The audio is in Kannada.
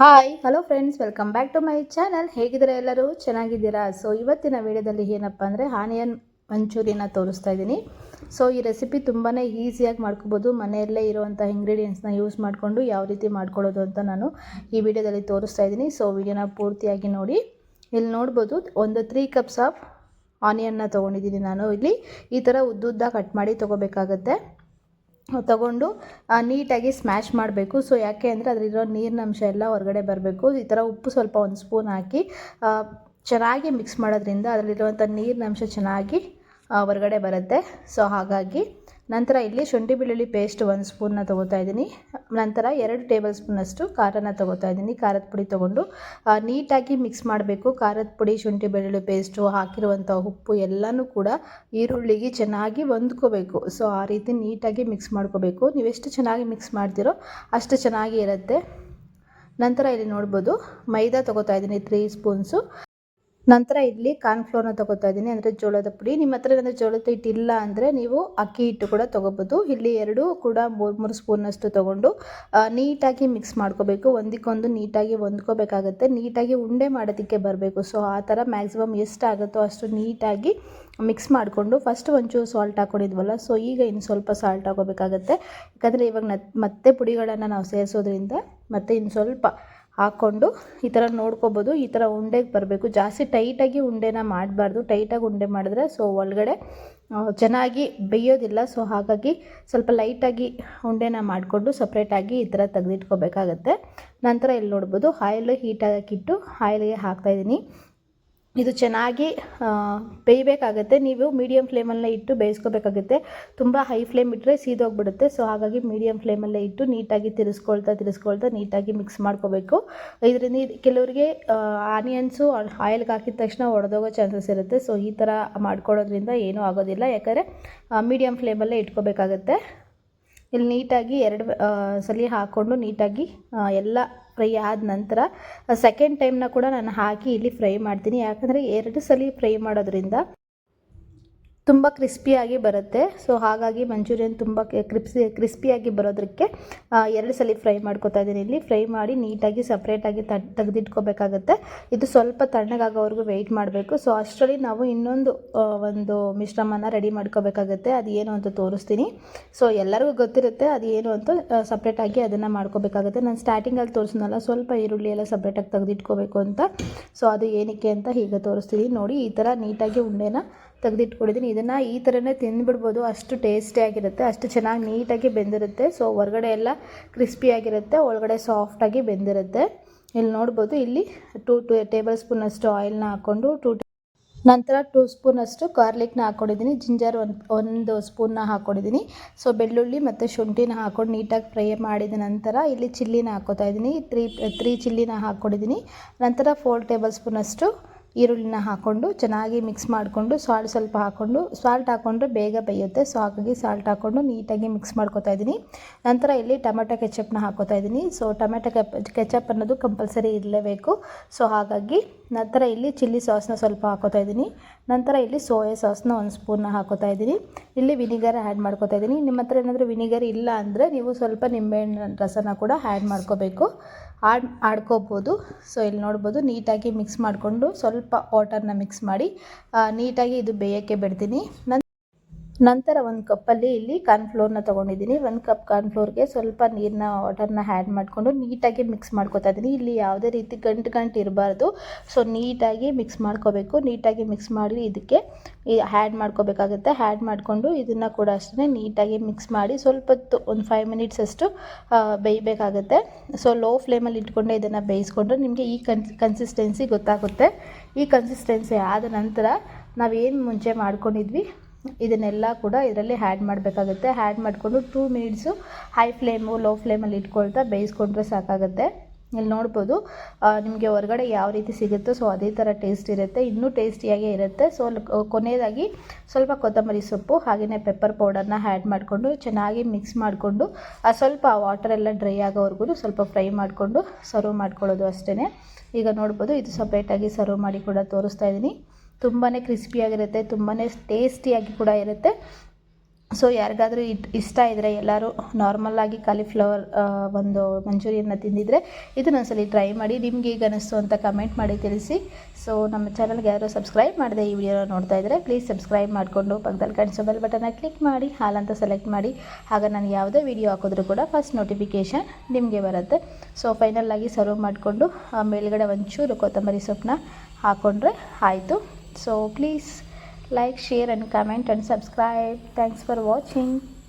Hi hello friends welcome back to my channel ಹೇಗಿದ್ದೀರಾ ಎಲ್ಲರೂ? ಚೆನ್ನಾಗಿದ್ದೀರಾ? ಸೊ ಇವತ್ತಿನ ವಿಡಿಯೋದಲ್ಲಿ ಏನಪ್ಪ ಅಂದರೆ ಆನಿಯನ್ ಮಂಚೂರಿಯನ್ನ ತೋರಿಸ್ತಾ ಇದ್ದೀನಿ. ಸೊ ಈ ರೆಸಿಪಿ ತುಂಬಾ ಈಸಿಯಾಗಿ ಮಾಡ್ಕೋಬೋದು. ಮನೆಯಲ್ಲೇ ಇರುವಂಥ ಇಂಗ್ರೀಡಿಯೆಂಟ್ಸ್ನ ಯೂಸ್ ಮಾಡಿಕೊಂಡು ಯಾವ ರೀತಿ ಮಾಡ್ಕೊಳ್ಳೋದು ಅಂತ ನಾನು ಈ ವಿಡಿಯೋದಲ್ಲಿ ತೋರಿಸ್ತಾ ಇದ್ದೀನಿ. ಸೊ ವಿಡಿಯೋನ ಪೂರ್ತಿಯಾಗಿ ನೋಡಿ. ಇಲ್ಲಿ ನೋಡ್ಬೋದು, ಒಂದು ತ್ರೀ ಕಪ್ಸ್ ಆಫ್ ಆನಿಯನ್ನ ತೊಗೊಂಡಿದ್ದೀನಿ ನಾನು ಇಲ್ಲಿ. ಈ ಥರ ಉದ್ದುದ್ದ ಕಟ್ ಮಾಡಿ ತೊಗೋಬೇಕಾಗತ್ತೆ. ತಗೊಂಡು ನೀಟಾಗಿ ಸ್ಮ್ಯಾಶ್ ಮಾಡಬೇಕು. ಸೊ ಯಾಕೆ ಅಂದರೆ ಅದರಲ್ಲಿರೋ ನೀರಿನ ಅಂಶ ಎಲ್ಲ ಹೊರಗಡೆ ಬರಬೇಕು. ಈ ಥರ ಉಪ್ಪು ಸ್ವಲ್ಪ ಒಂದು ಸ್ಪೂನ್ ಹಾಕಿ ಚೆನ್ನಾಗಿ ಮಿಕ್ಸ್ ಮಾಡೋದ್ರಿಂದ ಅದರಲ್ಲಿರುವಂಥ ನೀರಿನ ಅಂಶ ಚೆನ್ನಾಗಿ ಹೊರಗಡೆ ಬರುತ್ತೆ. ಸೊ ಹಾಗಾಗಿ ನಂತರ ಇಲ್ಲಿ ಶುಂಠಿ ಬೆಳ್ಳುಳ್ಳಿ ಪೇಸ್ಟ್ ಒಂದು ಸ್ಪೂನ್ನ ತೊಗೋತಾ ಇದ್ದೀನಿ. ನಂತರ ಎರಡು ಟೇಬಲ್ ಸ್ಪೂನಷ್ಟು ಖಾರನ ತೊಗೋತಾ ಇದ್ದೀನಿ. ಖಾರದ ಪುಡಿ ತೊಗೊಂಡು ನೀಟಾಗಿ ಮಿಕ್ಸ್ ಮಾಡಬೇಕು. ಖಾರದ ಪುಡಿ ಶುಂಠಿ ಬೆಳ್ಳುಳ್ಳಿ ಪೇಸ್ಟು ಹಾಕಿರುವಂಥ ಉಪ್ಪು ಎಲ್ಲನೂ ಕೂಡ ಈರುಳ್ಳಿಗೆ ಚೆನ್ನಾಗಿ ಹೊಂದ್ಕೋಬೇಕು. ಸೊ ಆ ರೀತಿ ನೀಟಾಗಿ ಮಿಕ್ಸ್ ಮಾಡ್ಕೋಬೇಕು. ನೀವೆಷ್ಟು ಚೆನ್ನಾಗಿ ಮಿಕ್ಸ್ ಮಾಡ್ತೀರೋ ಅಷ್ಟು ಚೆನ್ನಾಗಿ ಇರುತ್ತೆ. ನಂತರ ಇಲ್ಲಿ ನೋಡ್ಬೋದು, ಮೈದಾ ತೊಗೋತಾ ಇದ್ದೀನಿ ತ್ರೀ ಸ್ಪೂನ್ಸು ನಂತರ ಇಲ್ಲಿ ಕಾರ್ನ್ಫ್ಲೋರ್ನ ತಗೋತಾ ಇದ್ದೀನಿ. ಅಂದರೆ ಜೋಳದ ಪುಡಿ. ನಿಮ್ಮ ಹತ್ರ ಏನಾದರೂ ಜೋಳದ ಹಿಟ್ಟು ಇಲ್ಲ ಅಂದರೆ ನೀವು ಅಕ್ಕಿ ಹಿಟ್ಟು ಕೂಡ ತೊಗೋಬೋದು. ಇಲ್ಲಿ ಎರಡು ಕೂಡ ಮೂರು ಮೂರು ಸ್ಪೂನಷ್ಟು ತೊಗೊಂಡು ನೀಟಾಗಿ ಮಿಕ್ಸ್ ಮಾಡ್ಕೋಬೇಕು. ಒಂದಕ್ಕೊಂದು ನೀಟಾಗಿ ಹೊಂದ್ಕೋಬೇಕಾಗತ್ತೆ. ನೀಟಾಗಿ ಉಂಡೆ ಮಾಡೋದಕ್ಕೆ ಬರಬೇಕು. ಸೊ ಆ ಥರ ಮ್ಯಾಕ್ಸಿಮಮ್ ಎಷ್ಟಾಗುತ್ತೋ ಅಷ್ಟು ನೀಟಾಗಿ ಮಿಕ್ಸ್ ಮಾಡಿಕೊಂಡು ಫಸ್ಟ್ ಒಂಚೂರು ಸಾಲ್ಟ್ ಹಾಕೊಂಡಿದ್ವಲ್ಲ ಸೊ ಈಗ ಇನ್ನು ಸ್ವಲ್ಪ ಸಾಲ್ಟ್ ಹಾಕೋಬೇಕಾಗತ್ತೆ. ಯಾಕಂದರೆ ಇವಾಗ ಮತ್ತೆ ಪುಡಿಗಳನ್ನು ನಾವು ಸೇರಿಸೋದ್ರಿಂದ ಮತ್ತೆ ಇನ್ನು ಸ್ವಲ್ಪ ಹಾಕ್ಕೊಂಡು ಈ ಥರ ನೋಡ್ಕೋಬೋದು. ಈ ಥರ ಉಂಡೆಗೆ ಬರಬೇಕು. ಜಾಸ್ತಿ ಟೈಟಾಗಿ ಉಂಡೆನ ಮಾಡಬಾರ್ದು. ಟೈಟಾಗಿ ಉಂಡೆ ಮಾಡಿದ್ರೆ ಸೊ ಒಳಗಡೆ ಚೆನ್ನಾಗಿ ಬೇಯೋದಿಲ್ಲ. ಸೊ ಹಾಗಾಗಿ ಸ್ವಲ್ಪ ಲೈಟಾಗಿ ಉಂಡೆನ ಮಾಡಿಕೊಂಡು ಸಪ್ರೇಟಾಗಿ ಈ ಥರ ತೆಗೆದಿಟ್ಕೋಬೇಕಾಗತ್ತೆ. ನಂತರ ಇಲ್ಲಿ ನೋಡ್ಬೋದು, ಆಯಿಲ್ ಹೀಟಾಗಿಟ್ಟು ಆಯಿಲ್ಗೆ ಹಾಕ್ತಾಯಿದ್ದೀನಿ ಇದು ಚೆನ್ನಾಗಿ ಬೇಯಬೇಕಾಗತ್ತೆ. ನೀವು ಮೀಡಿಯಮ್ ಫ್ಲೇಮಲ್ಲೇ ಇಟ್ಟು ಬೇಯಿಸ್ಕೋಬೇಕಾಗುತ್ತೆ. ತುಂಬ ಹೈ ಫ್ಲೇಮ್ ಇಟ್ಟರೆ ಸೀದೋಗ್ಬಿಡುತ್ತೆ. ಸೊ ಹಾಗಾಗಿ ಮೀಡಿಯಮ್ ಫ್ಲೇಮಲ್ಲೇ ಇಟ್ಟು ನೀಟಾಗಿ ತಿರ್ಸ್ಕೊಳ್ತಾ ತಿರ್ಸ್ಕೊಳ್ತಾ ನೀಟಾಗಿ ಮಿಕ್ಸ್ ಮಾಡ್ಕೋಬೇಕು. ಇದರಿಂದ ಕೆಲವರಿಗೆ ಆನಿಯನ್ಸು ಆಯಿಲ್ಗೆ ಹಾಕಿದ ತಕ್ಷಣ ಒಡೆದೋಗೋ ಚಾನ್ಸಸ್ ಇರುತ್ತೆ. ಸೊ ಈ ಥರ ಮಾಡ್ಕೊಳ್ಳೋದ್ರಿಂದ ಏನೂ ಆಗೋದಿಲ್ಲ. ಯಾಕಂದರೆ ಮೀಡಿಯಮ್ ಫ್ಲೇಮಲ್ಲೇ ಇಟ್ಕೋಬೇಕಾಗತ್ತೆ. ಇಲ್ಲಿ ನೀಟಾಗಿ ಎರಡು ಸಲ ಹಾಕ್ಕೊಂಡು ನೀಟಾಗಿ ಎಲ್ಲ ಫ್ರೈ ಆದ ನಂತರ ಸೆಕೆಂಡ್ ಟೈಮ್ನ ಕೂಡ ನಾನು ಹಾಕಿ ಇಲ್ಲಿ ಫ್ರೈ ಮಾಡ್ತೀನಿ. ಯಾಕಂದರೆ ಎರಡು ಸಲ ಫ್ರೈ ಮಾಡೋದ್ರಿಂದ ತುಂಬ ಕ್ರಿಸ್ಪಿಯಾಗಿ ಬರುತ್ತೆ. ಸೊ ಹಾಗಾಗಿ ಮಂಚೂರಿಯನ್ ತುಂಬ ಕ್ರಿಪ್ಸಿ ಕ್ರಿಸ್ಪಿಯಾಗಿ ಬರೋದಕ್ಕೆ ಎರಡು ಸಲ ಫ್ರೈ ಮಾಡ್ಕೊತಾ ಇದ್ದೀನಿ ಇಲ್ಲಿ ಫ್ರೈ ಮಾಡಿ ನೀಟಾಗಿ ಸಪ್ರೇಟಾಗಿ ತ, ತೆಗೆದಿಟ್ಕೋಬೇಕಾಗತ್ತೆ. ಇದು ಸ್ವಲ್ಪ ತಣ್ಣಗಾಗೋವರೆಗೂ ವೆಯ್ಟ್ ಮಾಡಬೇಕು. ಸೊ ಅಷ್ಟರಲ್ಲಿ ನಾವು ಇನ್ನೊಂದು ಒಂದು ಮಿಶ್ರಮನ ರೆಡಿ ಮಾಡ್ಕೋಬೇಕಾಗತ್ತೆ. ಅದು ಏನು ಅಂತ ತೋರಿಸ್ತೀನಿ. ಸೊ ಎಲ್ಲರಿಗೂ ಗೊತ್ತಿರುತ್ತೆ ಅದು ಏನು ಅಂತ ಸಪ್ರೇಟಾಗಿ ಅದನ್ನು ಮಾಡ್ಕೋಬೇಕಾಗುತ್ತೆ. ನಾನು ಸ್ಟಾರ್ಟಿಂಗಲ್ಲಿ ತೋರಿಸ್ನಲ್ಲ ಸ್ವಲ್ಪ ಈರುಳ್ಳಿ ಎಲ್ಲ ಸಪ್ರೇಟಾಗಿ ತೆಗೆದಿಟ್ಕೋಬೇಕು ಅಂತ. ಸೊ ಅದು ಏನಕ್ಕೆ ಅಂತ ಹೀಗೆ ತೋರಿಸ್ತೀನಿ. ನೋಡಿ, ಈ ಥರ ನೀಟಾಗಿ ಉಂಡೆನ ತೆಗೆದಿಟ್ಕೊಂಡಿದ್ದೀನಿ. ಇದನ್ನು ಈ ಥರನೇ ತಿಂದುಬಿಡ್ಬೋದು. ಅಷ್ಟು ಟೇಸ್ಟಿಯಾಗಿರುತ್ತೆ ಅಷ್ಟು ಚೆನ್ನಾಗಿ ನೀಟಾಗಿ ಬೆಂದಿರುತ್ತೆ. ಸೊ ಹೊರಗಡೆ ಎಲ್ಲ ಕ್ರಿಸ್ಪಿಯಾಗಿರುತ್ತೆ ಒಳಗಡೆ ಸಾಫ್ಟಾಗಿ ಬೆಂದಿರುತ್ತೆ. ಇಲ್ಲಿ ನೋಡ್ಬೋದು, ಇಲ್ಲಿ ಟೂ ಟು ಟೇಬಲ್ ಸ್ಪೂನಷ್ಟು ಆಯಿಲ್ನ ಹಾಕ್ಕೊಂಡು ಟೂ ನಂತರ ಟೂ ಸ್ಪೂನಷ್ಟು ಗಾರ್ಲಿಕ್ನ ಹಾಕ್ಕೊಂಡಿದ್ದೀನಿ ಜಿಂಜರ್ ಒಂದು ಒಂದು ಸ್ಪೂನ್ನ ಹಾಕ್ಕೊಂಡಿದ್ದೀನಿ ಸೊ ಬೆಳ್ಳುಳ್ಳಿ ಮತ್ತು ಶುಂಠಿನ ಹಾಕ್ಕೊಂಡು ನೀಟಾಗಿ ಫ್ರೈ ಮಾಡಿದ ನಂತರ ಇಲ್ಲಿ ಚಿಲ್ಲಿನ ಹಾಕೋತಾ ಇದ್ದೀನಿ. ತ್ರೀ ತ್ರೀ ಚಿಲ್ಲಿನ ಹಾಕ್ಕೊಂಡಿದ್ದೀನಿ ನಂತರ ಫೋರ್ ಟೇಬಲ್ ಸ್ಪೂನಷ್ಟು ಈರುಳ್ಳಿನ ಹಾಕ್ಕೊಂಡು ಚೆನ್ನಾಗಿ ಮಿಕ್ಸ್ ಮಾಡಿಕೊಂಡು ಸಾಲ್ಟ್ ಸ್ವಲ್ಪ ಹಾಕ್ಕೊಂಡು ಸಾಲ್ಟ್ ಹಾಕ್ಕೊಂಡ್ರೆ ಬೇಗ ಬೇಯುತ್ತೆ. ಸೊ ಹಾಗಾಗಿ ಸಾಲ್ಟ್ ಹಾಕ್ಕೊಂಡು ನೀಟಾಗಿ ಮಿಕ್ಸ್ ಮಾಡ್ಕೋತಾ ಇದ್ದೀನಿ. ನಂತರ ಇಲ್ಲಿ ಟೊಮೆಟೊ ಕೆಚಪ್ನ ಹಾಕೋತಾ ಇದ್ದೀನಿ. ಸೊ ಟೊಮೆಟೊ ಕೆಚಪ್ ಅನ್ನೋದು ಕಂಪಲ್ಸರಿ ಇರಲೇಬೇಕು. ಸೊ ಹಾಗಾಗಿ ನಂತರ ಇಲ್ಲಿ ಚಿಲ್ಲಿ ಸಾಸ್ನ ಸ್ವಲ್ಪ ಹಾಕೋತಾ ಇದ್ದೀನಿ. ನಂತರ ಇಲ್ಲಿ ಸೋಯಾ ಸಾಸ್ನ ಒಂದು ಸ್ಪೂನ್ನ ಹಾಕೋತಾ ಇದ್ದೀನಿ. ಇಲ್ಲಿ ವಿನಿಗರ್ ಆ್ಯಡ್ ಮಾಡ್ಕೋತಾ ಇದ್ದೀನಿ. ನಿಮ್ಮ ಹತ್ರ ಏನಾದರೂ ವಿನಿಗರ್ ಇಲ್ಲ ಅಂದರೆ ನೀವು ಸ್ವಲ್ಪ ನಿಂಬೆಹಣ್ಣಿನ ರಸನ ಕೂಡ ಆ್ಯಡ್ ಮಾಡ್ಕೋಬೇಕು. ಆಡ್, ಆಡ್ಕೋಬೋದು. ಸೊ ಇಲ್ಲಿ ನೋಡ್ಬೋದು ನೀಟಾಗಿ ಮಿಕ್ಸ್ ಮಾಡಿಕೊಂಡು ಸ್ವಲ್ಪ ವಾಟರ್ನ ಮಿಕ್ಸ್ ಮಾಡಿ ನೀಟಾಗಿ ಇದು ಬೇಯೋಕ್ಕೆ ಬಿಡ್ತೀನಿ. ನಂತರ ಒಂದು ಕಪ್ಪಲ್ಲಿ ಇಲ್ಲಿ ಕಾರ್ನ್ಫ್ಲೋರ್ನ ತೊಗೊಂಡಿದ್ದೀನಿ. ಒಂದು ಕಪ್ ಕಾರ್ನ್ಫ್ಲೋರ್ಗೆ ಸ್ವಲ್ಪ ನೀರನ್ನ ವಾಟರ್ನ ಹ್ಯಾಡ್ ಮಾಡಿಕೊಂಡು ನೀಟಾಗಿ ಮಿಕ್ಸ್ ಮಾಡ್ಕೊತಾ ಇದ್ದೀನಿ. ಇಲ್ಲಿ ಯಾವುದೇ ರೀತಿ ಗಂಟು ಗಂಟು ಇರಬಾರ್ದು. ಸೊ ನೀಟಾಗಿ ಮಿಕ್ಸ್ ಮಾಡ್ಕೋಬೇಕು. ನೀಟಾಗಿ ಮಿಕ್ಸ್ ಮಾಡಿ ಇದಕ್ಕೆ ಹ್ಯಾಡ್ ಮಾಡ್ಕೋಬೇಕಾಗುತ್ತೆ. ಹ್ಯಾಡ್ ಮಾಡಿಕೊಂಡು ಇದನ್ನು ಕೂಡ ಅಷ್ಟೇ ನೀಟಾಗಿ ಮಿಕ್ಸ್ ಮಾಡಿ ಸ್ವಲ್ಪ ಹೊತ್ತು, ಒಂದು ಫೈವ್ ಮಿನಿಟ್ಸ್ ಅಷ್ಟು ಬೇಯಬೇಕಾಗುತ್ತೆ. ಸೊ ಲೋ ಫ್ಲೇಮಲ್ಲಿ ಇಟ್ಕೊಂಡೆ ಇದನ್ನು ಬೇಯಿಸ್ಕೊಂಡ್ರೆ ನಿಮಗೆ ಈ ಕನ್ ಕನ್ಸಿಸ್ಟೆನ್ಸಿ ಗೊತ್ತಾಗುತ್ತೆ. ಈ ಕನ್ಸಿಸ್ಟೆನ್ಸಿ ಆದ ನಂತರ ನಾವೇನು ಮುಂಚೆ ಮಾಡ್ಕೊಂಡಿದ್ವಿ? ಇದನ್ನೆಲ್ಲ ಕೂಡ ಇದರಲ್ಲಿ ಹ್ಯಾಡ್ ಮಾಡಬೇಕಾಗುತ್ತೆ. ಹ್ಯಾಡ್ ಮಾಡಿಕೊಂಡು two minutes high flame low ಫ್ಲೇಮಲ್ಲಿ ಇಟ್ಕೊಳ್ತಾ ಬೇಯಿಸ್ಕೊಂಡ್ರೆ ಸಾಕಾಗುತ್ತೆ. ಇಲ್ಲಿ ನೋಡ್ಬೋದು ನಿಮಗೆ ಹೊರಗಡೆ ಯಾವ ರೀತಿ ಸಿಗುತ್ತೋ ಸೊ ಅದೇ ಥರ ಟೇಸ್ಟ್ ಇರುತ್ತೆ. ಇನ್ನೂ ಟೇಸ್ಟಿಯಾಗೇ ಇರುತ್ತೆ. ಸೊ ಕೊನೆಯದಾಗಿ ಸ್ವಲ್ಪ ಕೊತ್ತಂಬರಿ ಸೊಪ್ಪು ಹಾಗೆಯೇ ಪೆಪ್ಪರ್ ಪೌಡರ್ನ ಆ್ಯಡ್ ಮಾಡಿಕೊಂಡು ಚೆನ್ನಾಗಿ ಮಿಕ್ಸ್ ಮಾಡಿಕೊಂಡು ಸ್ವಲ್ಪ ವಾಟರ್ ಎಲ್ಲ ಡ್ರೈ ಆಗೋವರೆಗೂ ಸ್ವಲ್ಪ ಫ್ರೈ ಮಾಡಿಕೊಂಡು ಸರ್ವ್ ಮಾಡ್ಕೊಳ್ಳೋದು ಅಷ್ಟೇ ಈಗ ನೋಡ್ಬೋದು, ಇದು ಸಪ್ರೇಟಾಗಿ ಸರ್ವ್ ಮಾಡಿ ಕೂಡ ತೋರಿಸ್ತಾ ಇದ್ದೀನಿ ತುಂಬಾ ಕ್ರಿಸ್ಪಿಯಾಗಿರುತ್ತೆ ತುಂಬಾ ಟೇಸ್ಟಿಯಾಗಿ ಕೂಡ ಇರುತ್ತೆ. ಸೊ ಯಾರಿಗಾದರೂ ಇಟ್ ಇಷ್ಟ ಇದ್ದರೆ ಎಲ್ಲರೂ ನಾರ್ಮಲ್ಲಾಗಿ ಕಾಲಿಫ್ಲವರ್ ಒಂದು ಮಂಚೂರಿಯನ್ನ ತಿಂದಿದ್ರೆ ಇದನ್ನೊಂದ್ಸಲಿ ಟ್ರೈ ಮಾಡಿ, ನಿಮ್ಗೆ ಈಗ ಅನಿಸ್ತು ಅಂತ ಕಮೆಂಟ್ ಮಾಡಿ ತಿಳಿಸಿ. ಸೊ ನಮ್ಮ ಚಾನಲ್ಗೆ ಯಾರು ಸಬ್ಸ್ಕ್ರೈಬ್ ಮಾಡಿದೆ ಈ ವಿಡಿಯೋ ನೋಡ್ತಾ ಇದ್ದರೆ ಪ್ಲೀಸ್ ಸಬ್ಸ್ಕ್ರೈಬ್ ಮಾಡಿಕೊಂಡು ಪಕ್ಕದಲ್ಲಿ ಕಾಣಿಸೋ ಬೆಲ್ ಬಟನ್ನ ಕ್ಲಿಕ್ ಮಾಡಿ ಹಾಲಂತ ಸೆಲೆಕ್ಟ್ ಮಾಡಿ. ಆಗ ನಾನು ಯಾವುದೇ ವಿಡಿಯೋ ಹಾಕಿದ್ರೂ ಕೂಡ ಫಸ್ಟ್ ನೋಟಿಫಿಕೇಷನ್ ನಿಮಗೆ ಬರುತ್ತೆ. ಸೊ ಫೈನಲ್ ಆಗಿ ಸರ್ವ್ ಮಾಡಿಕೊಂಡು ಮೇಲ್ಗಡೆ ಒಂಚೂರು ಕೊತ್ತಂಬರಿ ಸೊಪ್ಪನ್ನ ಹಾಕ್ಕೊಂಡ್ರೆ ಆಯಿತು. So please like, share and comment and subscribe. Thanks for watching.